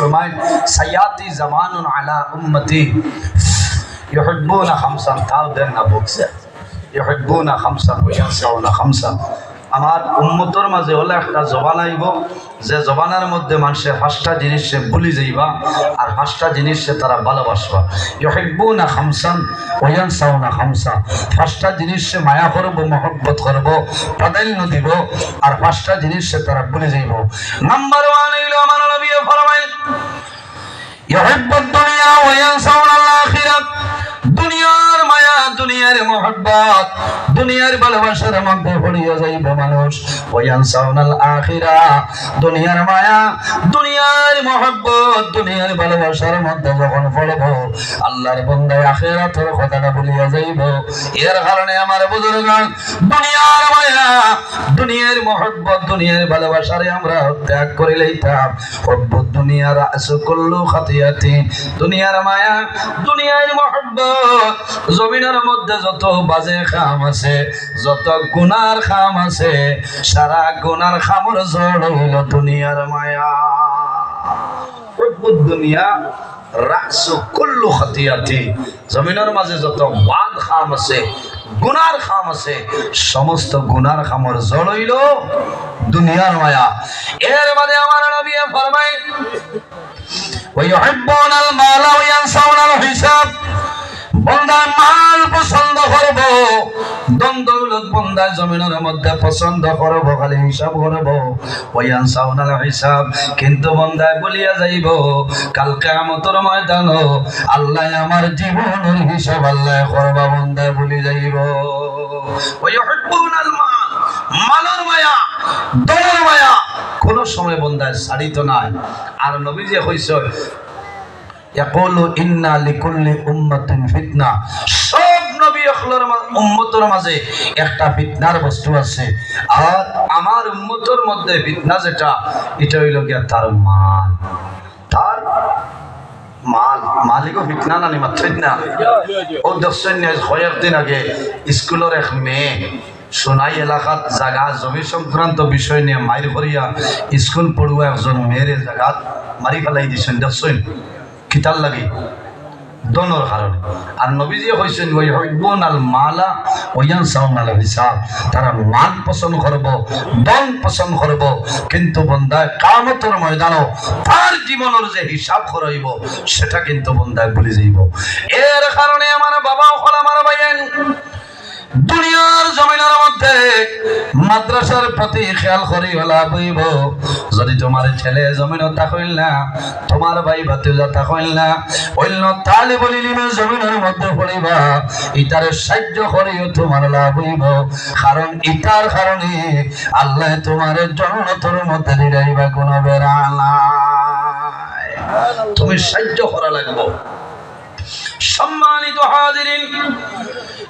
ফরমায় সায়াতি জামানুন আলা উম্মতি ইউহিব্বুনা খামসান তাও দেন না বকছে ইউহিব্বুনা খামসান ওয়া ইয়ানসাউনা খামসান আমার উম্মতর মাঝে হলে একটা জবান আইব যে জবানের মধ্যে মানুষের পাঁচটা জিনিস সে ভুলি যাইবা আর পাঁচটা জিনিস সে তারা ভালোবাসবা ইহিব্বুনা খামসান ওয়ান সাউনা খামসা পাঁচটা জিনিস সে মায়া করব মহব্বত করব প্রাধান্য দিব আর পাঁচটা জিনিস সে তারা ভুলে যাইব নাম্বার ওয়ান হইল আমার নবী ফরমাইল ইহিব্বু দুনিয়া ওয়া মোহব্বত। দুনিয়ার ভালোবাসার মধ্যে কথাটা ভুলিয়া যাইব। এর কারণে আমার বুজুর্গান দুনিয়ার মায়া, দুনিয়ার মোহব্বত, দুনিয়ার ভালোবাসারে আমরা ত্যাগ করে লইতাম। হব্বত দুনিয়ার আসু কুল্লু খাতিয়াতি। দুনিয়ার মায়া, দুনিয়ার মোহব্বত, জমিনের মধ্যে যত বাজে খাম আছে যত গুনার খাম আছে সারা গুনার খামর জড় হইল দুনিয়ার মায়া হব্বত দুনিয়া রাসু কুল্লু খাতিয়াতি জমিনের মাঝে যত বাদ খাম আছে গুনার খাম আছে সমস্ত গুনার খামর জড়ইল দুনিয়ার মায়া এর বাদে আমার নবী ফরমাই ويحبون المال وينسون الحساب বন্দা মাল পছন্দ করব। দন দৌলত বন্দা জমিনের মধ্যে পছন্দ করব, খালি হিসাব করব। ওয়ান সাউনাল হিসাব কিন্তু বন্দায় বলিয়া যাইব। কাল কিয়ামতের ময়দান আল্লাহ আমার জীবনের হিসাব আল্লাহ করবা বন্দায় বলি যাইব। ওয়াইহিব্বুনাল মাল, মালের মায়া, দলের মায়া। কোন সময় বন্দায় ছাড়িত নাই। আর নবী যে হইছে একটা বস্তু আছে। হইল গিয়া মাল। না কয়েকদিন আগে স্কুলের এক মেয়ে সোনাই এলাকাত জাগা, জমি সংক্রান্ত বিষয় নিয়ে মাইর করিয়া স্কুল পড়ুয়া একজন মেয়ের জাগাত মারি ফেলাই দিছেন। দর্শন কিতাল লাগে দনের কারণে আর নবীজি হয়েছেন ওই হইবন আল মালা ওয়ান সাউন আল হিসাব তারা মান পছন্দ করব দন পছন্দ করব কিন্তু বন্দায় কামতর ময়দানও তার জীবনের যে হিসাব করাইব সেটা কিন্তু বন্দায় ভুলে যাইব। এর কারণে আমার বাবা ওখানে আমার ভাইয়েন দুনিয়ার জমিনের মধ্যে মাদ্রাসার প্রতি খেয়াল করি হলা বইব যদি তোমার ছেলে জমিন থাকইল না, তোমার ভাই ভাতিজা থাকইল না, অন্য তালে বলিলিমে জমিনের মধ্যে পড়িবা ইটার সাহায্য করিও তোমার লাভ হইব। কারণ ইটার কারণে আল্লাহ তোমার জন্মতর মধ্যে দিলাইবা কোনো বেড়া নাই। তুমি সাহায্য করা লাগবো। সম্মানিত হাজিরিন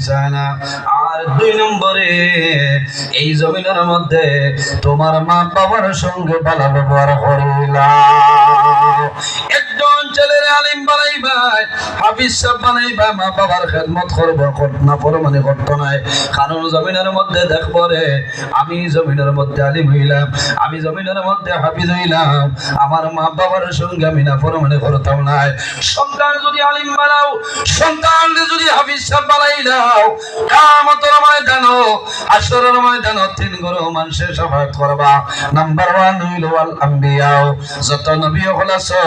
ইহসানা আর দুই নম্বরে এই জমিনের মধ্যে তোমার মা বাবার সঙ্গে ভালো ব্যবহার করিলা একজন ছেলের আলিম বানাইবা হাফিজ মা বাবার খেদমত কারণ জমিনের মধ্যে আমি জমিনের মধ্যে আলিম হইলাম, আমি জমিনের মধ্যে হাফিজ হইলাম, আমার মা বাবার সঙ্গে আমি না মানে করতাম নাই। সন্তান যদি আলিম বানাও, সন্তান যদি হাফিজ সাহেব বানাই দাও কামতর ময়দান, আসরের তিন গরো মানুষের সাফাত করবা। নাম্বার ওয়ান হইল আল যত নবী হল আছে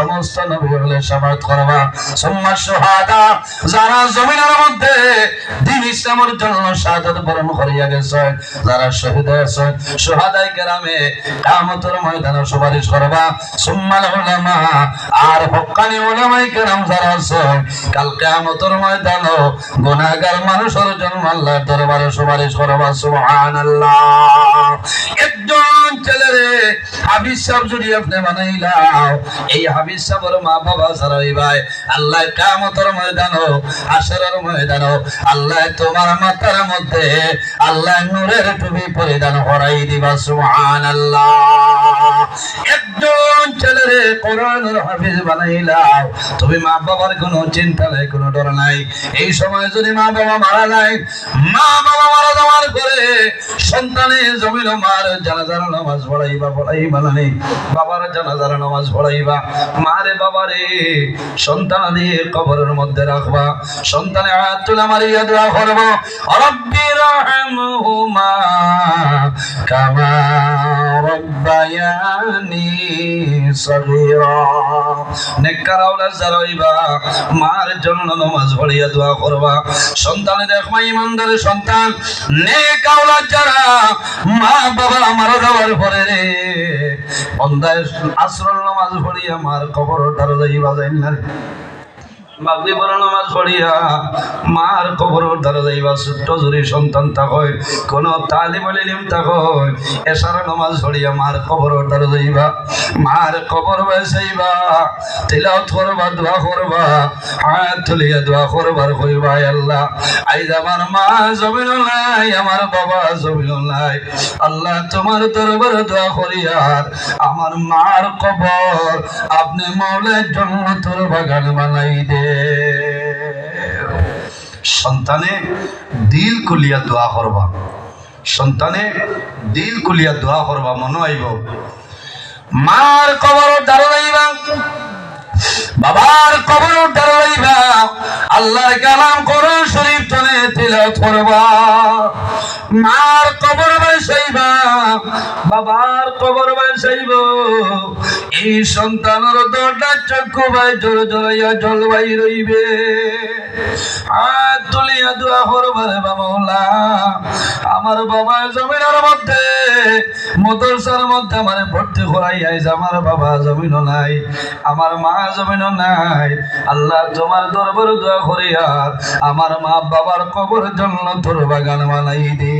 সমস্ত নবী হলে সাফাত করবা। সুম্মা শুহাদা যারা জমিনের মধ্যে দিন ইসলামের জন্য শাহাদাত বরণ করিয়া গেছে, যারা শহীদ হয়েছে শুহাদাই কেরামে কিয়ামতের ময়দানে সুপারিশ করবা। সুম্মাল উলামা, আর হক্কানি উলামাই কেরাম যারা আছে, কাল কিয়ামতের ময়দানে গুনাহগার মানুষের জন্য আল্লাহর দরবারে সুপারিশ করবা। সুবহানাল্লাহ। একজন ছেলেরে হাবিজ সাহেব যদি আপনি বানাইলাও, এই সাহেবের মা বাবা ভাই আল্লাহ আসরের ময়দানে আল্লাহ তোমার মাথার মধ্যে আল্লাহ নূরের টুপি পরিধান দিবা, সুবহানাল্লাহ। একজন ছেলেরে কোরআনের হাফিজ বানাইলাও, তুমি মা বাবার কোনো চিন্তা নাই, কোনো ডর নাই। এই সময় যদি মা বাবা মারা যায়, মা বাবা মারা যাওয়ার পরে সন্তানে জমিন মার জানাজার নামাজ পড়াইবা পড়াইবা নেই, বাবার জানাজার নামাজ পড়াইবা। মারে বাবারে সন্তান দিয়ে কবরের মধ্যে রাখবা। সন্তানে হাত তুলে মারিয়া দোয়া করব রব্বি রাহমহুমা কামা সগীরা। নেককার আওলাদ হইবা মার জন্য নামাজ পড়িয়া দোয়া করবা। সন্তানে দেখবা ইমানদার সন্তান। নেক আওলাদ যারা, মা বাবা আমার যাওয়ার পরে রে। বন্দায় আশ্রল নামাজ পড়িয়া মার কবর দ্বারা যাইবা যাই মাগরি বড় নামাজ পড়িয়া মার কবর দ্বারা যাইবা ছোট্ট জুরি সন্তান থাকয় কোন তালিম ইলিম থাকয় এসার নামাজ পড়িয়া মার কবর দ্বারা যাইবা মার কবর বেসাইবা, তিলাওয়াত করবা, দোয়া করবা, হাত তুলিয়া দোয়া করবার কইবা আল্লাহ, আইজ আমার মা জমিন নাই, আমার বাবা জমিন নাই, আল্লাহ তোমার দরবার দোয়া করিয়ার আমার মার কবর আপনি মৌলের জন্য তোর বাগান বানাই দে। সন্তানে দিল কুলিয়া দোয়া করবা। সন্তানে দিল কুলিয়া দোয়া করবা, মনে আইব। মার কবর দাঁড়াইবা বাবার কবর দাঁড়াইবা আল্লাহর কালাম কোরআন শরীফ তনে তিলাওয়াত করবা। মার কবর বসাইবা বাবার কবর বসাইব এই সন্তানের দরজা চক্ষু ভাই জোর জোরাইয়া জলবাই রইবে। হাত তুলিয়া দোয়া করবার বাবা আমার বাবা জমিনের মধ্যে, মদরসার মধ্যে আমার ভর্তি করাই আইজ আমার বাবা জমিন নাই, আমার মা জমিন নাই। আল্লাহ তোমার দরবার দোয়া করিয়ার আমার মা বাবার কবর জন্য তোর বাগান বানাই দিও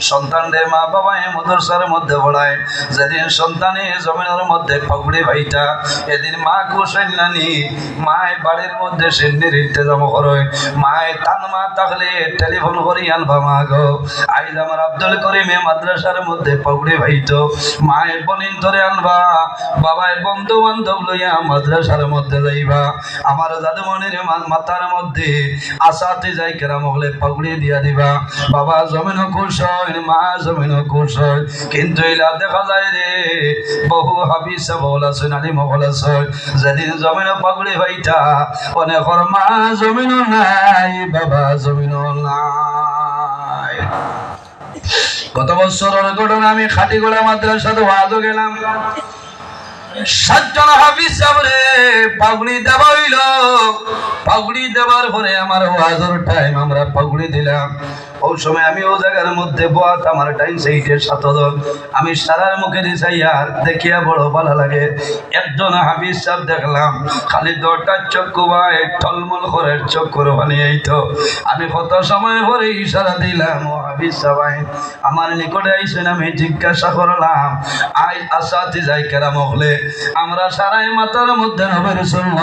সন্তানদের মা বাবা এ মদরসার মধ্যে পড়ায়। যেদিন সন্তানে জমিনের মধ্যে ফগড়ি ভাইটা, এদিন মা কুশাইলানি মায় বাড়ির মধ্যে সেন্নির ইন্তজাম করয়। মায় তান মা থাকলে টেলিফোন করি, আনবা মা গো। আইজ আমার আব্দুল করিমে মাদ্রাসার মধ্যে পগড়ি ভাইতো মায় বনিন ধরে আনবা বাবায় বন্ধু বান্ধব লইয়া মাদ্রাসার মধ্যে যাইবা। আমার দাদুমণির মা- মাথার মধ্যে আশাতে যাই কেরাম হলে পগড়ি দিয়া দিবা। বাবা জমিন খুশ মা জমিন হয় কিন্তু এলা দেখা যায় রে, বহু বল আছে নানি মহল আছে যেদিন জমিন মা জমিন নাই, বাবা জমিন নাই। গত বছরের ঘটনা আমি খাটিগোড়া মাদ্রাসাতে ওয়াজও গেলাম। সাতজন হাফিজ সাবরে পাগড়ি দেওয়া হইল। পাগড়ি দেওয়ার পরে আমার ওয়াজের টাইম আমরা পাগড়ি দিলাম। ওই সময় আমি ও জায়গার মধ্যে বয়াত, আমার টাইম সেইটে সাতজন। আমি সারার মুখে দিছাইয়া দেখিয়া বড় ভালো লাগে। একজন হাফিজ সাহেব দেখলাম, খালি দরটার চক্ষু ভাই, টলমল করে চক্কর বানিয়ে তো আমি কত সময় পরে ইশারা দিলাম, ও হাফিজ সাহেব, আমার নিকটে আইসেন, আমি জিজ্ঞাসা করলাম, আই আসাতে যাই কেরাম হলে? আমরা সারাই মাতার মধ্যে নবের শূন্য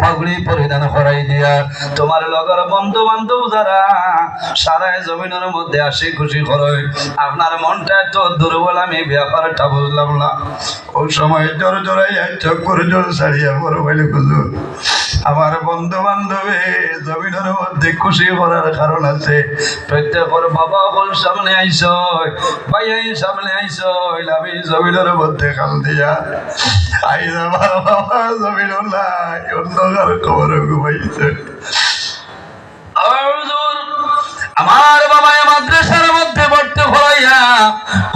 পাগড়ি পরিধান করাই দিয়া। তোমার লগর বন্ধু বান্ধব যারা সারাই জমিনের মধ্যে আসি খুশি করই আপনার মনটা তো দুর্বল আমি ব্যাপারটা বুঝলাম না। ওই সময় জোর জোরাই চক্কর জোর ছাড়িয়া বড় বলে খুঁজু আমার বন্ধু বান্ধবে জমিনের মধ্যে খুশি করার কারণ আছে। প্রত্যেকের বাবা বল সামনে আইস ভাই সামনে আইস আমি জমিনের মধ্যে খাল দিয়া আইস আমার বাবা জমিন অন্ধকার খবর ঘুমাইছে। হুজুর, আমার বাবা মাদ্রাসার মধ্যে পড়তে ভরাইয়া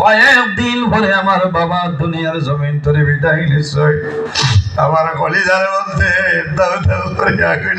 কয়েকদিন পরে আমার বাবা দুনিয়ার জমিন তরে বিদায় নিশ্চয়। আমার কলিজার মধ্যে দাও দাও করে আগুন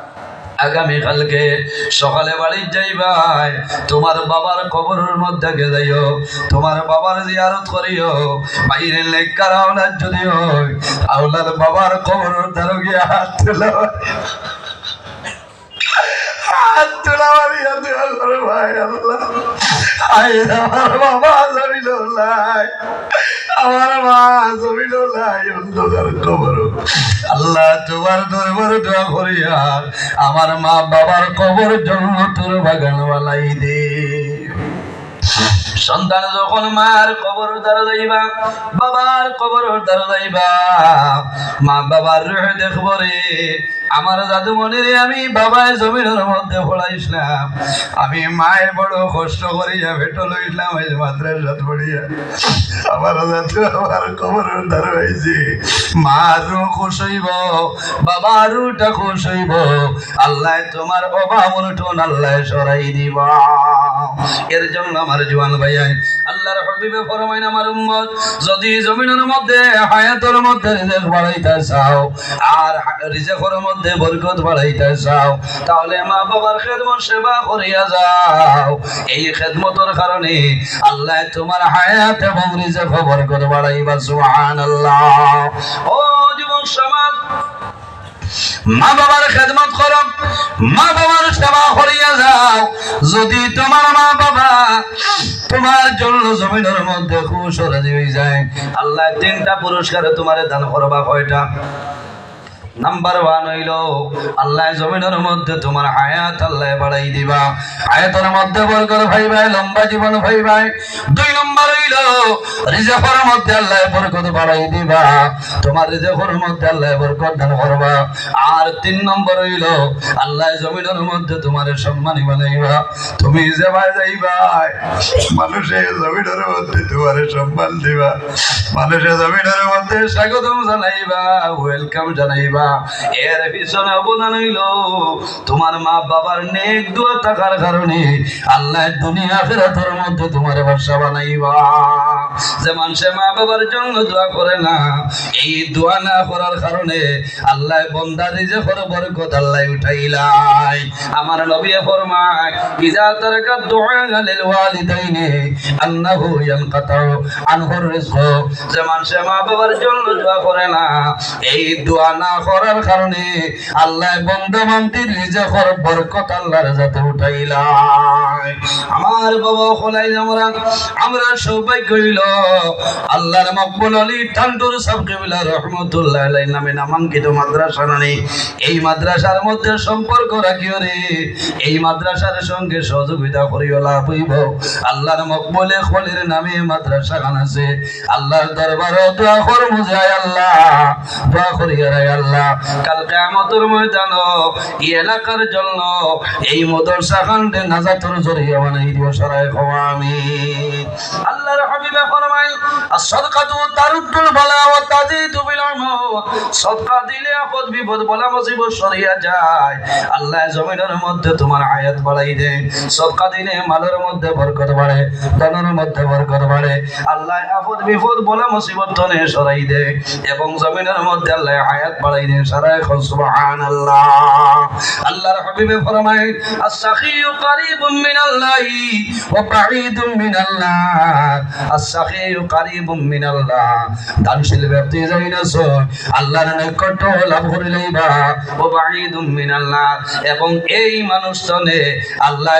আগামী কালকে সকালে বাড়ি যাইবাই তোমার বাবার কবরের মধ্যে গেলেও তোমার বাবার জিয়ারত করিও। বাইরে লেখার আওলাদ যদি হয়, আওলাদ বাবার কবরের দ্বারা গিয়ে হাত তোলা। হাত তোলা ভাই, আল্লাহ। আমার বাবা মা আল্লাহ মা বাবার কবর জন্য তোর বাগান বালাই দে। সন্তান যখন মার কবর দ্বারা যাইবা, বাবার কবর দ্বারা যাইবা, মা বাবার রুহ দেখব রে আমার দাদু মনে রে আমি বাবায় জমিনের মধ্যে পড়াইছিলাম আমি মায়ের বড় কষ্ট করিয়া ভেটো লইলাম, এই মাদ্রাসাত পড়িয়া। আমার দাদু আমার কবর দ্বারা হয়েছে মারও খুশ হইব বাবারুটা খুশ আল্লাহ তোমার অভাব উঠুন, আল্লাহ সরাই দিবা। এর জন্য আমার জোয়ান ভাইয়াই আল্লাহর হবিবে ফরমাইন, আমার উম্মত, যদি জমিনের মধ্যে হায়াতের মধ্যে রিজেক বাড়াইতে চাও, আর রিজেকের মধ্যে বরকত বাড়াইতে চাও, তাহলে মা বাবার খেদমত সেবা করিয়া যাও। এই খেদমতের কারণে আল্লাহ তোমার হায়াত এবং রিজেক বরকত বাড়াইবা, সুবহানাল্লাহ। ও যুবক সমাজ, মা বাবার খেদমত করো, মা বাবার সেবা করিয়া যাও। যদি তোমার মা বাবা তোমার জন্য জমিনের মধ্যে খুশ হয়ে যায়, আল্লাহ তিনটা পুরস্কার তোমার দান করবা কয়টা? নাম্বার ওয়ান হইল, আল্লাহ জমিনের মধ্যে তোমার আয়াত আল্লাহ বাড়াই দিবা। হায়াতের মধ্যে বরকত ভাই লম্বা জীবন ভাই ভাই দুই নম্বর হইল রিজেকের মধ্যে আল্লাহ বরকত বাড়াই দিবা। তোমার রিজেকের মধ্যে আল্লাহ বরকত দান করবা। আর তিন নম্বর হইল আল্লাহ জমিনের মধ্যে তোমার সম্মানী বানাইবা। তুমি যে ভাই জমিনের মধ্যে তোমার সম্মান দিবা। জমিনের মধ্যে স্বাগতম জানাইবা ওয়েলকাম জানাইবা। এর পিছনে অবদান হইল, তোমার মা বাবার নেক দোয়া থাকার কারণে আল্লাহ দুনিয়া ফেরাতের মধ্যে তোমার ব্যবসা বানাইবা। যে মানুষে মা বাবার জন্য দোয়া করে না, এই দোয়া না করার কারণে আল্লাহ বন্দারি যে করে বরকত আল্লাহ উঠাইলাই, আমার নবী ফরমায়, ইজা তারাকা দুআ লিল ওয়ালিদাইনি, আন্নাহু ইয়ানকাতাউ আনহুর রিজকু। যে মানুষে মা বাবার জন্য দোয়া করে না, এই দোয়া না করার কারণে আল্লাহ বন্ধা বান্তির রিজেকর বরকত আল্লাহর যাতে উঠাইলাই। আমার বাবা খোলাই আমরা আমরা সৌভাগ্য হইল আল্লাহর মকবুল আলী, টান্টুর সাহেব কেবিলা রহমতুল্লাহ আলাই নামে নামাঙ্কিত মাদ্রাসা নানি এই মাদ্রাসার মধ্যে সম্পর্ক রাখিও রে। এই মাদ্রাসার সঙ্গে সহযোগিতা করিও, লাভ হইব। আল্লাহর মকবলে খলির নামে মাদ্রাসা খান আছে। আল্লাহর দরবার মুজায় আল্লাহ এলাকার জন্য এই মাদ্রাসা খানকে নাজাতের জরিয়া বানাই দিও সরাই খাওয়া আমি আল্লাহর হাবিবে ফরমাই taruddul bala wa tazidu bil ilmi সদকা দিলে আপদ বিপদ, বলা মুসিবত সরিয়া যায়। আল্লাহ জমিনের মধ্যে তোমার আয়াত বাড়াই দেয় সদকা দিলে মালের মধ্যে বরকত বাড়ে, ধনের মধ্যে বরকত বাড়ে। আল্লাহ আপদ বিপদ, বলা মুসিবত তনে সরাই দেয় এবং জমিনের মধ্যে আল্লাহ আয়াত বাড়াই সারাই সুবহানাল্লাহ। আল্লাহর হাবিবে ফরমায় দানশীল ব্যক্তি আল্লাহর লাভ করিলেইবা ও বাঈদুম মিনাল্লাহ। এবং এই মানুষজনে আল্লাহ